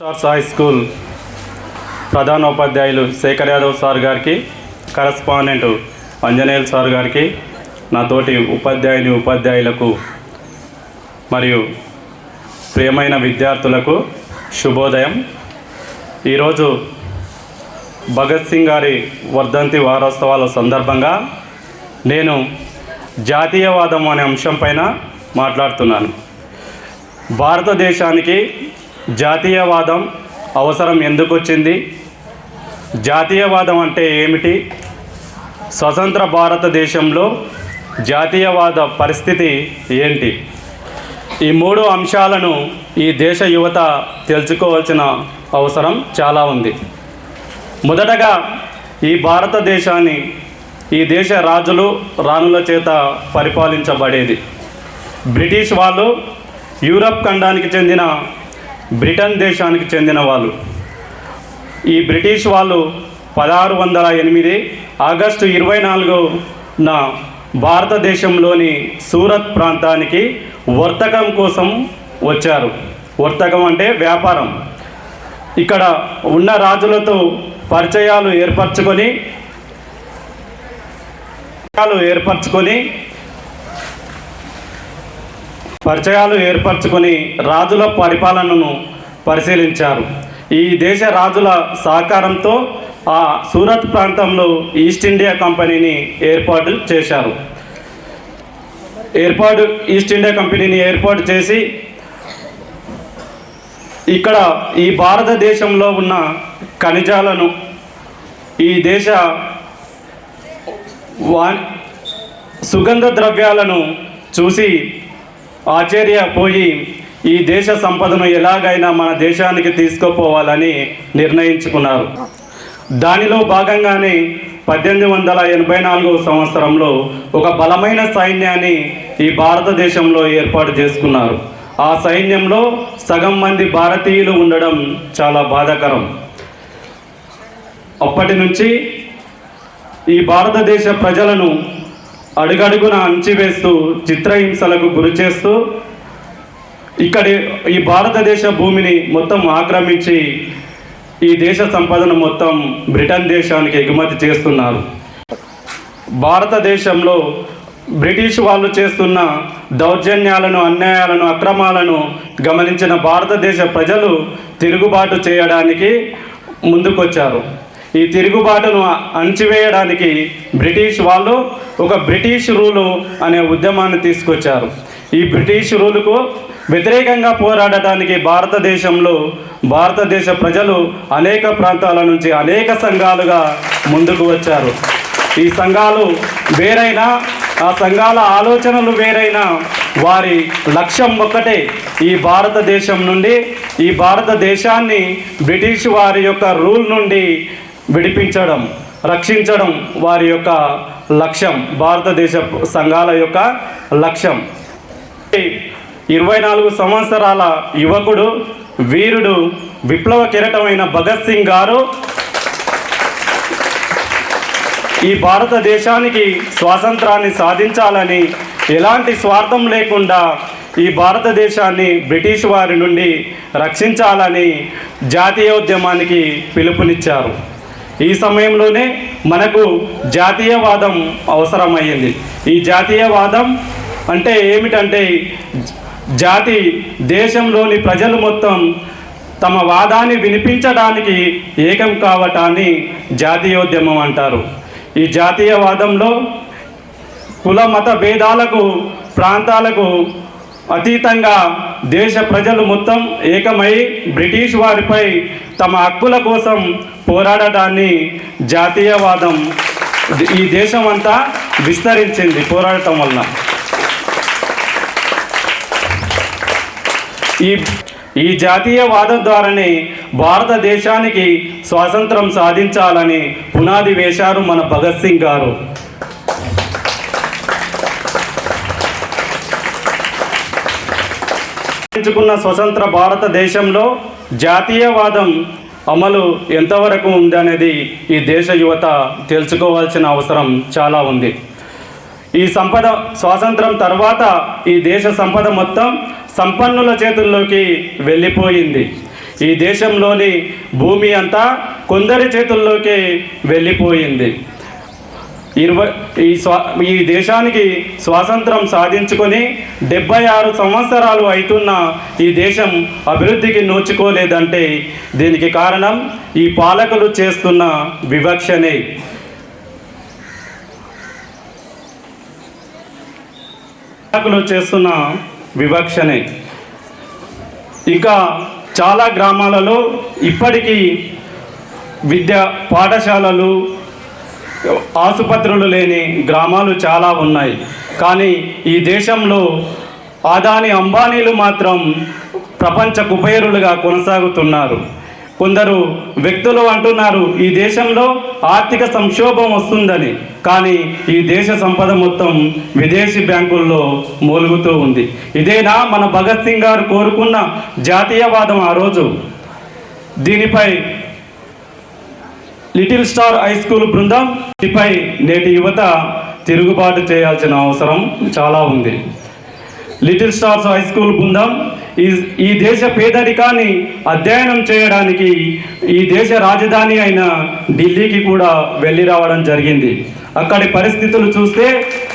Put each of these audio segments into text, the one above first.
Stars high school ప్రధానోపాధ్యాయులు Shekar Yadav sir గారికి correspondent Anjaneyulu sir గారికి నా తోటి ఉపాధ్యాయుని ఉపాధ్యాయులకు మరియు ప్రియమైన విద్యార్థులకు శుభోదయం. ఈరోజు భగత్ సింగ్ గారి వర్ధంతి వారోత్సవాల సందర్భంగా నేను జాతీయవాదం అనే అంశం పైన మాట్లాడుతున్నాను. భారతదేశానికి జాతీయవాదం అవసరం ఎందుకు వచ్చింది జాతీయవాదం అంటే ఏమిటి? స్వతంత్ర భారతదేశంలో జాతీయవాద పరిస్థితి ఏంటి? ఈ మూడు అంశాలను ఈ దేశ యువత తెలుసుకోవాల్సిన అవసరం చాలా ఉంది. మొదటగా ఈ భారతదేశాన్ని ఈ దేశ రాజులు రాణుల చేత పరిపాలించబడేది. బ్రిటిష్ వాళ్ళు యూరప్ ఖండానికి చెందిన బ్రిటన్ దేశానికి చెందిన వాళ్ళు. ఈ బ్రిటిష్ వాళ్ళు పదహారు వందల ఎనిమిది ఆగస్టు ఇరవై నాలుగున భారతదేశంలోని సూరత్ ప్రాంతానికి వర్తకం కోసం వచ్చారు. వర్తకం అంటే వ్యాపారం. ఇక్కడ ఉన్న రాజులతో పరిచయాలు ఏర్పరచుకొని ఏర్పరచుకొని పరిచయాలు ఏర్పరచుకొని రాజుల పరిపాలనను పరిశీలించారు. ఈ దేశ రాజుల సహకారంతో ఆ సూరత్ ప్రాంతంలో ఈస్ట్ ఇండియా కంపెనీని ఏర్పాటు చేశారు. ఏర్పాటు ఈస్ట్ ఇండియా కంపెనీని ఏర్పాటు చేసి ఇక్కడ ఈ భారతదేశంలో ఉన్న ఖనిజాలను ఈ దేశ వా సుగంధ ద్రవ్యాలను చూసి ఆశ్చర్యపోయి ఈ దేశ సంపదను ఎలాగైనా మన దేశానికి తీసుకుపోవాలని నిర్ణయించుకున్నారు. దానిలో భాగంగానే పద్దెనిమిది వందల ఎనభై నాలుగవ సంవత్సరంలో ఒక బలమైన సైన్యాన్ని ఈ భారతదేశంలో ఏర్పాటు చేసుకున్నారు. ఆ సైన్యంలో సగం మంది భారతీయులు ఉండడం చాలా బాధాకరం. అప్పటి నుంచి ఈ భారతదేశ ప్రజలను అడుగడుగున అంచివేస్తూ చిత్రహింసలకు గురి చేస్తూ ఇక్కడి ఈ భారతదేశ భూమిని మొత్తం ఆక్రమించి ఈ దేశ సంపదను మొత్తం బ్రిటన్ దేశానికి ఎగుమతి చేస్తున్నారు. భారతదేశంలో బ్రిటిష్ వాళ్ళు చేస్తున్న దౌర్జన్యాలను అన్యాయాలను అక్రమాలను గమనించిన భారతదేశ ప్రజలు తిరుగుబాటు చేయడానికి ముందుకొచ్చారు. ఈ తిరుగుబాటును అణచివేయడానికి బ్రిటిష్ వాళ్ళు ఒక బ్రిటిష్ రూలు అనే ఉద్యమాన్ని తీసుకొచ్చారు. ఈ బ్రిటిష్ రూలుకు వ్యతిరేకంగా పోరాడటానికి భారతదేశంలో భారతదేశ ప్రజలు అనేక ప్రాంతాల నుంచి అనేక సంఘాలుగా ముందుకు వచ్చారు. ఈ సంఘాలు వేరైనా ఆ సంఘాల ఆలోచనలు వేరైనా వారి లక్ష్యం ఒక్కటే ఈ భారతదేశం నుండి ఈ భారతదేశాన్ని బ్రిటిష్ వారి యొక్క రూల్ నుండి విడిపించడం రక్షించడం వారి యొక్క లక్ష్యం భారతదేశ సంఘాల యొక్క లక్ష్యం. ఇరవై నాలుగు సంవత్సరాల యువకుడు వీరుడు విప్లవ కిరటమైన భగత్ సింగ్ గారు ఈ భారతదేశానికి స్వాతంత్రాన్ని సాధించాలని ఎలాంటి స్వార్థం లేకుండా ఈ భారతదేశాన్ని బ్రిటిష్ వారి నుండి రక్షించాలని జాతీయోద్యమానికి పిలుపునిచ్చారు. ఈ సమయంలోనే మనకు జాతీయవాదం అవసరమయ్యింది. ఈ జాతీయవాదం అంటే ఏమిటంటే జాతి దేశంలోని ప్రజలు మొత్తం తమ వాదాన్ని వినిపించడానికి ఏకం కావటాన్ని జాతీయోద్యమం అంటారు. ఈ జాతీయవాదంలో కుల మత భేదాలకు ప్రాంతాలకు అతీతంగా దేశ ప్రజలు మొత్తం ఏకమై బ్రిటిష్ వారిపై తమ హక్కుల కోసం పోరాడటాన్ని జాతీయవాదం ఈ దేశం అంతా విస్తరించింది పోరాడటం వలన ఈ ఈ జాతీయవాదం ద్వారానే భారతదేశానికి స్వాతంత్రం సాధించాలని పునాది వేశారు మన భగత్ సింగ్ గారు. ఎంచుకున్న స్వతంత్ర భారతదేశంలో జాతీయవాదం అమలు ఎంతవరకు ఉందనేది ఈ దేశ యువత తెలుసుకోవాల్సిన అవసరం చాలా ఉంది. ఈ సంపద స్వాతంత్రం తర్వాత ఈ దేశ సంపద మొత్తం సంపన్నుల చేతుల్లోకి వెళ్ళిపోయింది. ఈ దేశంలోని భూమి అంతా కొందరి చేతుల్లోకి వెళ్ళిపోయింది. ఇరవై ఈ స్వా ఈ దేశానికి స్వాతంత్రం సాధించుకొని డెబ్బై ఆరు సంవత్సరాలు అవుతున్న ఈ దేశం అభివృద్ధికి నోచుకోలేదంటే దీనికి కారణం ఈ పాలకులు చేస్తున్న వివక్షనే. పాలకులు చేస్తున్న వివక్షనే. ఇంకా చాలా గ్రామాలలో ఇప్పటికీ విద్యా పాఠశాలలు ఆసుపత్రులు లేని గ్రామాలు చాలా ఉన్నాయి. కానీ ఈ దేశంలో ఆదాని అంబానీలు మాత్రం ప్రపంచ కుబేరులుగా కొనసాగుతున్నారు. కొందరు వ్యక్తులు అంటున్నారు ఈ దేశంలో ఆర్థిక సంక్షోభం వస్తుందని. కానీ ఈ దేశ సంపద మొత్తం విదేశీ బ్యాంకుల్లో మూలుగుతూ ఉంది. ఇదేనా మన భగత్ సింగ్ గారు కోరుకున్న జాతీయవాదం ఆ రోజు? దీనిపై లిటిల్ స్టార్ హై స్కూల్ బృందం. దీనిపై నేటి యువత తిరుగుబాటు చేయాల్సిన అవసరం చాలా ఉంది. లిటిల్ స్టార్స్ హై స్కూల్ బృందం ఈ ఈ దేశ పేదరికాన్ని అధ్యయనం చేయడానికి ఈ దేశ రాజధాని అయిన ఢిల్లీకి కూడా వెళ్ళి రావడం జరిగింది. అక్కడి పరిస్థితులు చూస్తే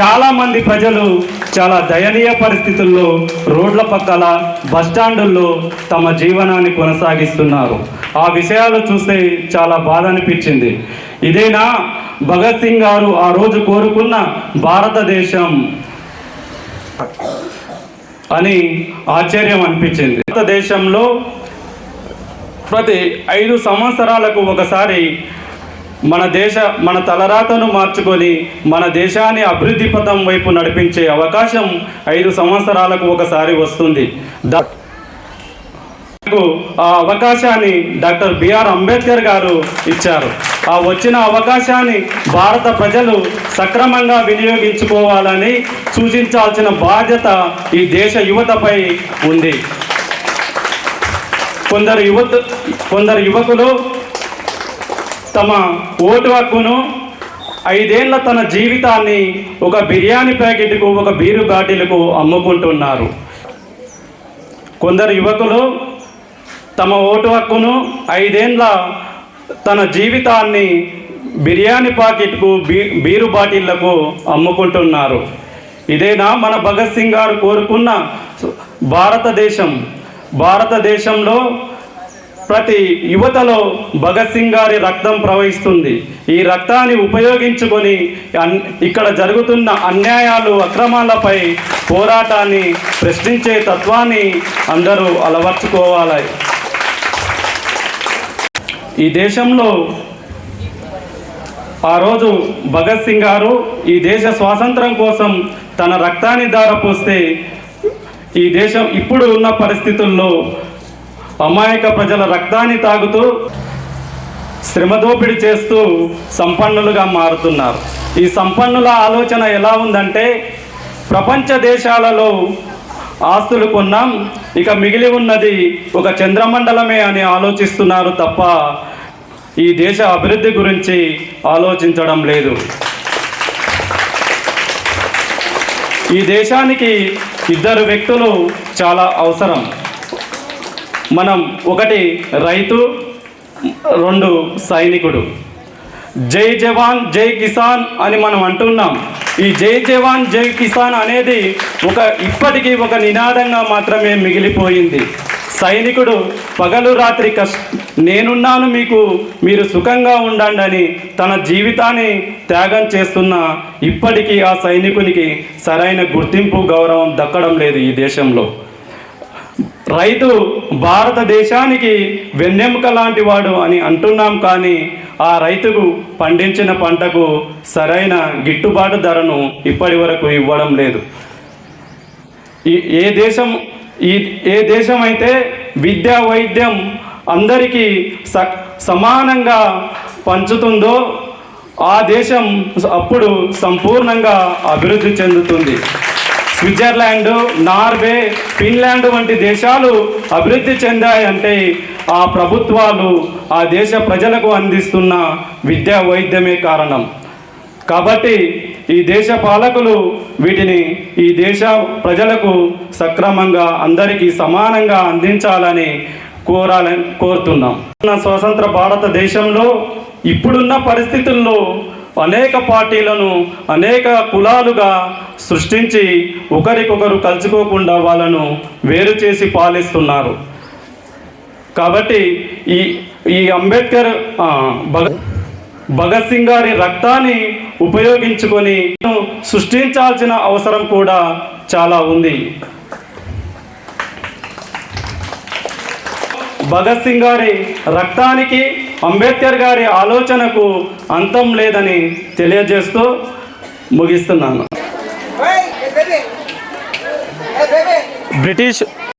చాలా మంది ప్రజలు చాలా దయనీయ పరిస్థితుల్లో రోడ్ల పక్కల బస్టాండుల్లో తమ జీవనాన్ని కొనసాగిస్తున్నారు. ఆ విషయాలు చూస్తే చాలా బాధ అనిపించింది. ఇదేనా? భగత్ సింగ్ గారు ఆ రోజు కోరుకున్న భారతదేశం అని ఆశ్చర్యం అనిపించింది. భారతదేశంలో ప్రతి ఐదు సంవత్సరాలకు ఒకసారి మన దేశ మన తలరాతను మార్చుకొని మన దేశాన్ని అభివృద్ధి పథం వైపు నడిపించే అవకాశం ఐదు సంవత్సరాలకు ఒకసారి వస్తుంది. ఆ అవకాశాన్ని డాక్టర్ బిఆర్ అంబేద్కర్ గారు ఇచ్చారు. ఆ వచ్చిన అవకాశాన్ని భారత ప్రజలు సక్రమంగా వినియోగించుకోవాలని సూచించాల్సిన బాధ్యత ఈ దేశ యువతపై ఉంది. కొందరు యువత కొందరు యువకులు తమ ఓటు హక్కును ఐదేళ్ళ తన జీవితాన్ని ఒక బిర్యానీ ప్యాకెట్కు ఒక బీరు బాటిల్కు అమ్ముకుంటున్నారు. కొందరు యువకులు తమ ఓటు హక్కును ఐదేండ్ల తన జీవితాన్ని బిర్యానీ ప్యాకెట్కు బీ బీరు బాటిళ్ళకు అమ్ముకుంటున్నారు. ఇదేనా మన భగత్ సింగ్ గారు కోరుకున్న భారతదేశం? భారతదేశంలో ప్రతి యువతలో భగత్ సింగ్ గారి రక్తం ప్రవహిస్తుంది. ఈ రక్తాన్ని ఉపయోగించుకొని అన్- ఇక్కడ జరుగుతున్న అన్యాయాలు అక్రమాలపై పోరాటాన్ని ప్రశ్నించే తత్వాన్ని అందరూ అలవర్చుకోవాలి. ఈ దేశంలో ఆ రోజు భగత్ సింగ్ గారు ఈ దేశ స్వాతంత్రం కోసం తన రక్తాన్ని దారపోస్తే ఈ దేశం ఇప్పుడు ఉన్న పరిస్థితుల్లో అమాయక ప్రజల రక్తాన్ని తాగుతూ శ్రమదోపిడి చేస్తూ సంపన్నులుగా మారుతున్నారు. ఈ సంపన్నుల ఆలోచన ఎలా ఉందంటే ప్రపంచ దేశాలలో ఆస్తులు కొన్నాం ఇక మిగిలి ఉన్నది ఒక చంద్రమండలమే అని ఆలోచిస్తున్నారు తప్ప ఈ దేశ అభివృద్ధి గురించి ఆలోచించడం లేదు. ఈ దేశానికి ఇద్దరు వ్యక్తులు చాలా అవసరం. మనం ఒకటి రైతు రెండు సైనికుడు. జై జవాన్ జై కిసాన్ అని మనం అంటున్నాం. ఈ జై జవాన్ జై కిసాన్ అనేది ఒక ఇప్పటికీ ఒక నినాదంగా మాత్రమే మిగిలిపోయింది. సైనికుడు పగలు రాత్రి కష్ట నేనున్నాను మీకు మీరు సుఖంగా ఉండండి అని తన జీవితాన్ని త్యాగం చేస్తున్న ఇప్పటికీ ఆ సైనికునికి సరైన గుర్తింపు గౌరవం దక్కడం లేదు ఈ దేశంలో. రైతు భారతదేశానికి వెన్నెముక లాంటి వాడు అని అంటున్నాం కానీ ఆ రైతుకు పండించిన పంటకు సరైన గిట్టుబాటు ధరను ఇప్పటి వరకు ఇవ్వడం లేదు. ఈ ఏ దేశం ఈ ఏ దేశం అయితే విద్య వైద్యం అందరికీ స సమానంగా పంచుతుందో ఆ దేశం అప్పుడు సంపూర్ణంగా అభివృద్ధి చెందుతుంది. స్విట్జర్లాండ్ నార్వే ఫిన్లాండ్ వంటి దేశాలు అభివృద్ధి చెందాయంటే ఆ ప్రభుత్వాలు ఆ దేశ ప్రజలకు అందిస్తున్న విద్యా వైద్యమే కారణం. కాబట్టి ఈ దేశ పాలకులు వీటిని ఈ దేశ ప్రజలకు సక్రమంగా అందరికీ సమానంగా అందించాలని కోరాలని కోరుతున్నాం. మన స్వతంత్ర భారతదేశంలో ఇప్పుడున్న పరిస్థితుల్లో అనేక పార్టీలను అనేక కులాలుగా సృష్టించి ఒకరికొకరు కలుసుకోకుండా వాళ్ళను వేరు చేసి పాలిస్తున్నారు. కాబట్టి ఈ ఈ అంబేద్కర్ భగ- భగత్ సింగ్ గారి రక్తాన్ని ఉపయోగించుకొని సృష్టించాల్సిన అవసరం కూడా చాలా ఉంది. భగత్ సింగ్ గారి రక్తానికి అంబేద్కర్ గారి ఆలోచనకు అంతం లేదని తెలియజేస్తూ ముగిస్తున్నాను. బ్రిటిష్